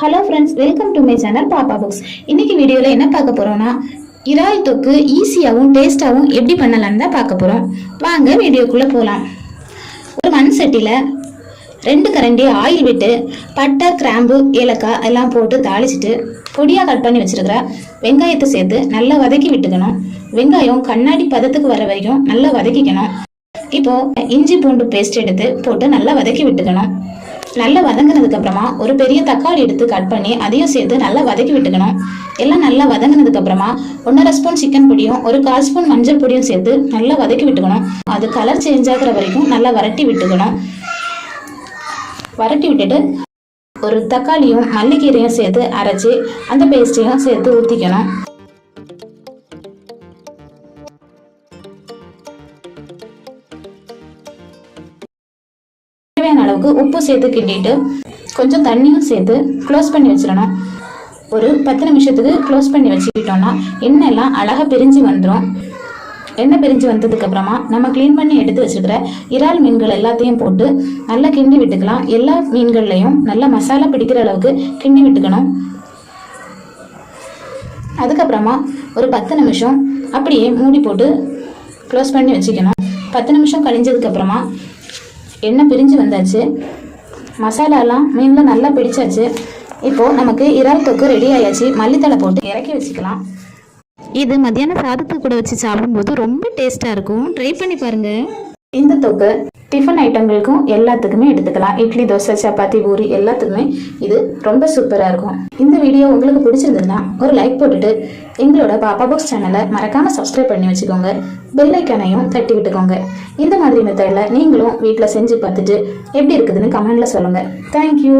Hello friends welcome to my channel Pappa books இன்னைக்கு வீடியோவில் என்ன பார்க்க போகிறோம்னா இறால் தொக்கு ஈஸியாகவும் டேஸ்ட்டாகவும் எப்படி பண்ணலாம்னு தான் பார்க்க போகிறோம் வாங்க வீடியோக்குள்ளே போகலாம் ஒரு மண் சட்டியில் ரெண்டு கரண்டி ஆயில் விட்டு பட்டை கிராம்பு ஏலக்காய் எல்லாம் போட்டு தாளிச்சிட்டு பொடியாக கட் பண்ணி வச்சுருக்கிற வெங்காயத்தை சேர்த்து நல்லா வதக்கி விட்டுக்கணும். வெங்காயம் கண்ணாடி பதத்துக்கு வர வரைக்கும் நல்லா வதக்கிக்கணும். இப்போது இஞ்சி பூண்டு பேஸ்ட் எடுத்து போட்டு நல்லா வதக்கி விட்டுக்கணும். நல்லா வதங்கினதுக்கு அப்புறமா ஒரு பெரிய தக்காளி எடுத்து கட் பண்ணி அதையும் சேர்த்து நல்லா வதக்கி விட்டுக்கணும். எல்லாம் நல்லா வதங்கினதுக்கு அப்புறமா ஒன்றரை ஸ்பூன் சிக்கன் பொடியும் ஒரு கால் ஸ்பூன் மஞ்சள் பொடியும் சேர்த்து நல்லா வதக்கி விட்டுக்கணும். அது கலர் சேஞ்ச் ஆகிற வரைக்கும் நல்லா வரட்டி விட்டுக்கணும். வரட்டி விட்டுட்டு ஒரு தக்காளியும் மல்லிக்கீரையும் சேர்த்து அரைச்சி அந்த பேஸ்ட்டையும் சேர்த்து ஊற்றிக்கணும் தேவையான அளவுக்கு உப்பு சேர்த்து கிண்டிட்டு கொஞ்சம் தண்ணியும் சேர்த்து க்ளோஸ் பண்ணி வச்சிடணும். ஒரு பத்து நிமிஷத்துக்கு க்ளோஸ் பண்ணி வச்சுக்கிட்டோம்னா எண்ணெய் எல்லாம் அழகாக பிரிஞ்சு வந்துடும் எண்ணெய் பிரிஞ்சு வந்ததுக்கப்புறமா நம்ம க்ளீன் பண்ணி எடுத்து வச்சுக்கிற இறால் மீன்கள் எல்லாத்தையும் போட்டு நல்லா கிண்டி விட்டுக்கலாம். எல்லா மீன்கள்லையும் நல்லா மசாலா பிடிக்கிற அளவுக்கு கிண்டி விட்டுக்கணும். அதுக்கப்புறமா ஒரு பத்து நிமிஷம் அப்படியே மூடி போட்டு க்ளோஸ் பண்ணி வச்சுக்கணும். பத்து நிமிஷம் கழிஞ்சதுக்கப்புறமா எண்ணெய் பிரிஞ்சு வந்தாச்சு. மசாலாலாம் மீனில் நல்லா பிடிச்சாச்சு. இப்போது நமக்கு இறால் தொக்கு ரெடி ஆயாச்சு. மல்லித்தலை போட்டு இறக்கி வச்சுக்கலாம். இது மத்தியான சாதத்துக்கு கூட வச்சு சாப்பிடும்போது ரொம்ப டேஸ்ட்டாக இருக்கும். ட்ரை பண்ணி பாருங்கள் இந்த தொக்கு டிஃபன் ஐட்டங்களுக்கும் எல்லாத்துக்குமே எடுத்துக்கலாம். இட்லி தோசை சப்பாத்தி பூரி எல்லாத்துக்குமே இது ரொம்ப சூப்பராக இருக்கும். இந்த வீடியோ உங்களுக்கு பிடிச்சிருந்ததுன்னா ஒரு லைக் போட்டுட்டு எங்களோட பாப்பா பாக்ஸ் சேனலை மறக்காமல் சப்ஸ்கிரைப் பண்ணி வச்சுக்கோங்க. பெல் ஐக்கானையும் தட்டி விட்டுக்கோங்க. இந்த மாதிரி மெத்தடில் நீங்களும் வீட்டில் செஞ்சு பார்த்துட்டு எப்படி இருக்குதுன்னு கமெண்டில் சொல்லுங்கள் தேங்க்யூ